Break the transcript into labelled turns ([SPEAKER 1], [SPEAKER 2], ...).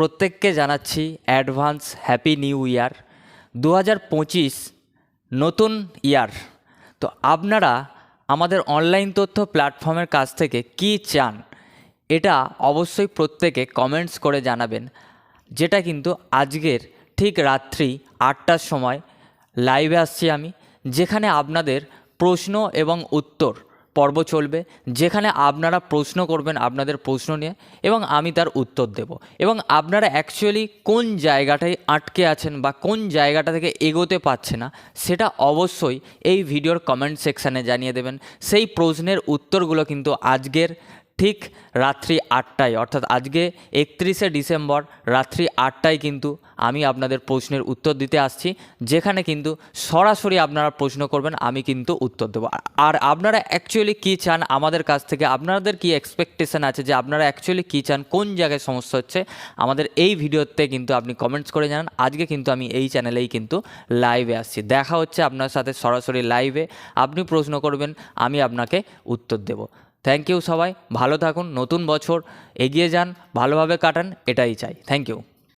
[SPEAKER 1] প্রত্যেককে জানাচ্ছি advance happy new year. দু হাজার পঁচিশ নতুন ইয়ার। তো আপনারা আমাদের অনলাইন তথ্য প্ল্যাটফর্মের কাছ থেকে কি চান, এটা অবশ্যই প্রত্যেকে কমেন্টস করে জানাবেন। যেটা কিন্তু আজকের ঠিক রাত্রি আটটার সময় লাইভে আসছি আমি, যেখানে আপনাদের প্রশ্ন এবং উত্তর পর্ব চলবে, যেখানে আপনারা প্রশ্ন করবেন আপনাদের প্রশ্ন নিয়ে এবং আমি তার উত্তর দেব। এবং আপনারা অ্যাকচুয়ালি কোন জায়গাটায় আটকে আছেন বা কোন জায়গাটা থেকে এগোতে পারছে না, সেটা অবশ্যই এই ভিডিওর কমেন্ট সেকশানে জানিয়ে দেবেন। সেই প্রশ্নের উত্তরগুলো কিন্তু আজকের ঠিক রাত্রি আটটায়, অর্থাৎ আজকে একত্রিশে ডিসেম্বর রাত্রি আটটায় কিন্তু আমি আপনাদের প্রশ্নের উত্তর দিতে আসছি, যেখানে কিন্তু সরাসরি আপনারা প্রশ্ন করবেন, আমি কিন্তু উত্তর দেবো। আর আপনারা অ্যাকচুয়ালি কী চান আমাদের কাছ থেকে? আপনাদের কি এক্সপেকটেশন আছে যে আপনারা অ্যাকচুয়ালি কী চান? কোন জায়গায় সমস্যা হচ্ছে? আমাদের এই ভিডিওতে কিন্তু আপনি কমেন্টস করে জানান। আজকে কিন্তু আমি এই চ্যানেলেই কিন্তু লাইভে আসছি। দেখা হচ্ছে আপনার সাথে সরাসরি লাইভে আপনি প্রশ্ন করবেন, আমি আপনাকে উত্তর দেবো। থ্যাংক ইউ সবাই, ভালো থাকুন, নতুন বছর এগিয়ে যান, ভালোভাবে কাটান, এটাই চাই। Thank you